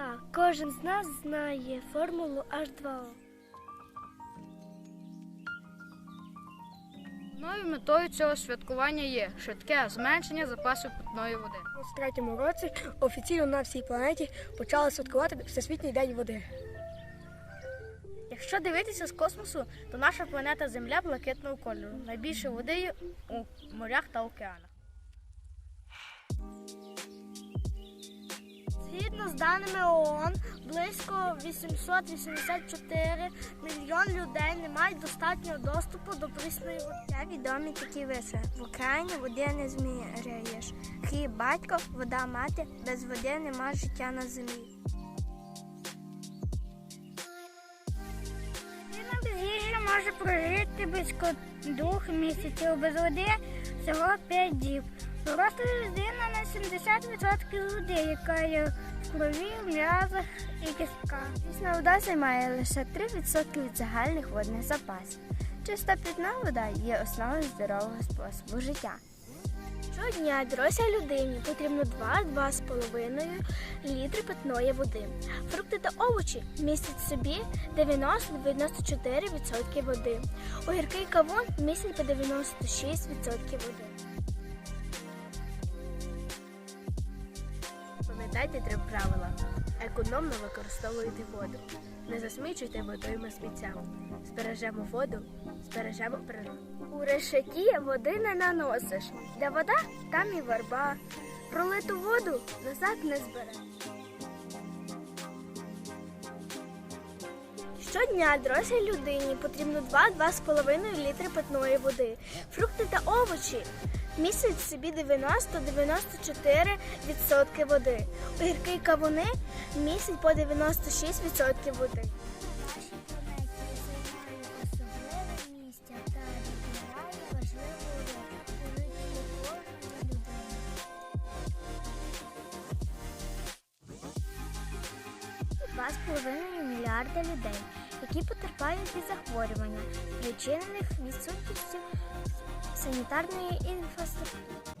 вода. Кожен з нас знає формулу H2O. Новою метою цього святкування є швидке зменшення запасів питної води. У третьому році офіційно на всій планеті почали святкувати Всесвітній день води. Якщо дивитися з космосу, то наша планета Земля блакитного кольору. Найбільше води у морях та океанах. З даними ООН, близько 884 мільйон людей не мають достатнього доступу до прісної води. Відомі такі виси. В Україні води не зміряєш. Хліб батько, вода мати, без води нема життя на землі. Їжі може прожити близько двох місяців, без води всього 5 діб. Доросла людина на 70% води, яка є в крові, м'язах і кістках. Прісна вода займає лише 3% від загальних водних запасів. Чиста питна вода є основою здорового способу життя. Щодня дорослій людині потрібно 2-2,5 літри питної води. Фрукти та овочі містять в собі 90-94% води. Огірки і кавун містять по 96% води. Пам'ятайте три правила. Економно використовуйте воду. Не засмічуйте водойми сміттям. Збережемо воду, збережемо природу. У решеті води не наносиш. Де вода, там і верба. Пролиту воду назад не збереш. Щодня дорослій людині потрібно 2-2,5 літри питної води. Фрукти та овочі містять в собі 90-94% води. Огірки кавуни містять по 96% води. Два з половиною мільярда людей, які потерпають від захворювання, причинених відсутністю санітарної інфраструктури.